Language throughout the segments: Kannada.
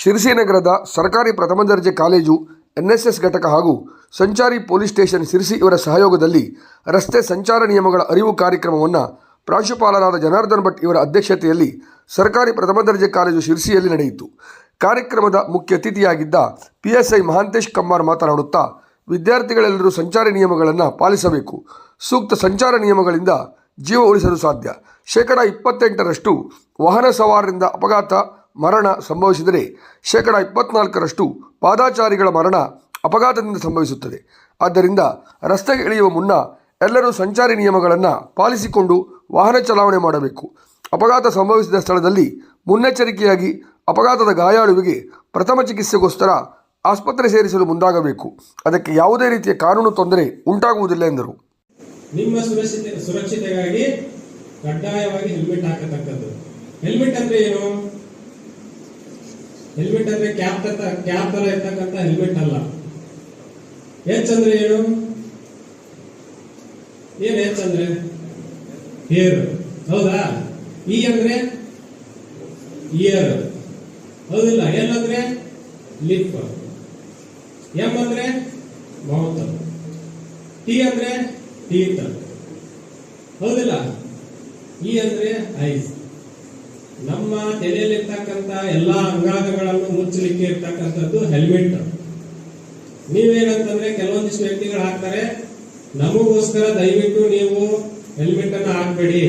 ಶಿರಸಿ ನಗರದ ಸರ್ಕಾರಿ ಪ್ರಥಮ ದರ್ಜೆ ಕಾಲೇಜು ಎನ್ಎಸ್ಎಸ್ ಘಟಕ ಹಾಗೂ ಸಂಚಾರಿ ಪೊಲೀಸ್ ಸ್ಟೇಷನ್ ಸಿರಿಸಿ ಇವರ ಸಹಯೋಗದಲ್ಲಿ ರಸ್ತೆ ಸಂಚಾರ ನಿಯಮಗಳ ಅರಿವು ಕಾರ್ಯಕ್ರಮವನ್ನು ಪ್ರಾಂಶುಪಾಲರಾದ ಜನಾರ್ದನ್ ಭಟ್ ಇವರ ಅಧ್ಯಕ್ಷತೆಯಲ್ಲಿ ಸರ್ಕಾರಿ ಪ್ರಥಮ ದರ್ಜೆ ಕಾಲೇಜು ಶಿರಸಿಯಲ್ಲಿ ನಡೆಯಿತು. ಕಾರ್ಯಕ್ರಮದ ಮುಖ್ಯ ಅತಿಥಿಯಾಗಿದ್ದ ಪಿಎಸ್ಐ ಮಹಾಂತೇಶ್ ಕಮ್ಮಾರ್ ಮಾತನಾಡುತ್ತಾ, ವಿದ್ಯಾರ್ಥಿಗಳೆಲ್ಲರೂ ಸಂಚಾರಿ ನಿಯಮಗಳನ್ನು ಪಾಲಿಸಬೇಕು. ಸೂಕ್ತ ಸಂಚಾರ ನಿಯಮಗಳಿಂದ ಜೀವ ಉಳಿಸಲು ಸಾಧ್ಯ. ಶೇಕಡಾ ಇಪ್ಪತ್ತೆಂಟರಷ್ಟು ವಾಹನ ಸವಾರರಿಂದ ಅಪಘಾತ ಮರಣ ಸಂಭವಿಸಿದರೆ ಶೇಕಡ ಇಪ್ಪತ್ನಾಲ್ಕರಷ್ಟು ಪಾದಾಚಾರಿಗಳ ಮರಣ ಅಪಘಾತದಿಂದ ಸಂಭವಿಸುತ್ತದೆ. ಆದ್ದರಿಂದ ರಸ್ತೆಗೆ ಇಳಿಯುವ ಮುನ್ನ ಎಲ್ಲರೂ ಸಂಚಾರಿ ನಿಯಮಗಳನ್ನು ಪಾಲಿಸಿಕೊಂಡು ವಾಹನ ಚಲಾವಣೆ ಮಾಡಬೇಕು. ಅಪಘಾತ ಸಂಭವಿಸಿದ ಸ್ಥಳದಲ್ಲಿ ಮುನ್ನೆಚ್ಚರಿಕೆಯಾಗಿ ಅಪಘಾತದ ಗಾಯಾಳುವಿಗೆ ಪ್ರಥಮ ಚಿಕಿತ್ಸೆಗೋಸ್ಕರ ಆಸ್ಪತ್ರೆ ಸೇರಿಸಲು ಮುಂದಾಗಬೇಕು. ಅದಕ್ಕೆ ಯಾವುದೇ ರೀತಿಯ ಕಾನೂನು ತೊಂದರೆ ಉಂಟಾಗುವುದಿಲ್ಲ ಎಂದರು. ನಿಮ್ಮ ಸುರಕ್ಷತೆ ಸುರಕ್ಷತೆಗಾಗಿ ಕಡ್ಡಾಯವಾಗಿ ಹೆಲ್ಮೆಟ್ ಹಾಕತಕ್ಕದ್ದು ಹೆಲ್ಮೆಟ್ ಅಂದ್ರೆ ಏನು? ಹೆಲ್ಮೆಟ್ ಅಂದ್ರೆ ಕ್ಯಾಪ್ ಕ್ಯಾಪ್ ತರ ಇರ್ತಕ್ಕಂಥ ಹೆಲ್ಮೆಟ್ ಅಲ್ಲ. ಎಚ್ ಅಂದ್ರೆ ಏನು? ಏನ್ ಎಚ್ ಅಂದ್ರೆ? ಹೇರ್ ಹೌದಾ? ಇ ಅಂದ್ರೆ? ಇಯರ್ ಹೌದಿಲ್ಲ ಎಲ್ ಅಂದ್ರೆ? ಲಿಪ್ ಎಂ ಅಂದ್ರೆ? ಮೌತ್ ಟಿ ಅಂದ್ರೆ? ಟೀತ್ ಹೌದಿಲ್ಲ? ಇ ಅಂದ್ರೆ? ಐಸ್ ನಮ್ಮ ತಲೆಯಲ್ಲಿರ್ತಕ್ಕಂಥ ಎಲ್ಲಾ ಅಂಗಾಂಗಗಳನ್ನು ಮುಚ್ಚಲಿಕ್ಕೆ ಇರ್ತಕ್ಕಂಥದ್ದು ಹೆಲ್ಮೆಟ್. ನೀವೇನಂತಂದ್ರೆ ಕೆಲವೊಂದಿಷ್ಟು ವ್ಯಕ್ತಿಗಳು ಹಾಕ್ತಾರೆ, ನಮಗೋಸ್ಕರ ದಯವಿಟ್ಟು ನೀವು ಹೆಲ್ಮೆಟ್ ಅನ್ನ ಹಾಕ್ಬೇಡಿ.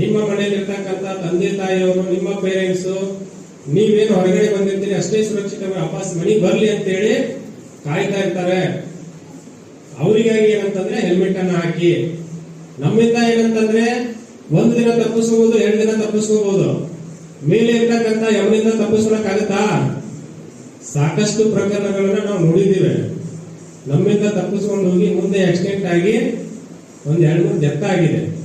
ನಿಮ್ಮ ಮನೆಯಲ್ಲಿ ಇರ್ತಕ್ಕಂಥ ತಂದೆ, ತಾಯಿಯವರು, ನಿಮ್ಮ ಪೇರೆಂಟ್ಸ್, ನೀವೇನು ಹೊರಗಡೆ ಬಂದಿರ್ತೀರಿ, ಅಷ್ಟೇ ಸುರಕ್ಷಿತವಾಗಿ ವಾಪಸ್ ಮನೆಗೆ ಬರ್ಲಿ ಅಂತೇಳಿ ಕಾಯ್ತಾ ಇರ್ತಾರೆ. ಅವರಿಗಾಗಿ ಏನಂತಂದ್ರೆ ಹೆಲ್ಮೆಟ್ ಅನ್ನ ಹಾಕಿ. ನಮ್ಮಿಂದ ಏನಂತಂದ್ರೆ ಒಂದು ದಿನ ತಪ್ಪಿಸಬಹುದು ಎರಡು ದಿನ ತಪ್ಪಿಸ್ಕೋಬಹುದು ಮೇಲೆ ಇರ್ತಕ್ಕಂಥ ಯಮನಿಂದ ತಪ್ಪಿಸ್ಕೊಳಕ್ಕಾಗತ್ತಾ ಸಾಕಷ್ಟು ಪ್ರಕರಣಗಳನ್ನ ನಾವು ನೋಡಿದ್ದೀವಿ. ನಮ್ಮಿಂದ ತಪ್ಪಿಸ್ಕೊಂಡು ಹೋಗಿ ಮುಂದೆ ಆಕ್ಸಿಡೆಂಟ್ ಆಗಿ ಒಂದ್ ಎರಡು ಮೂರು ಡೆತ್ ಆಗಿದೆ.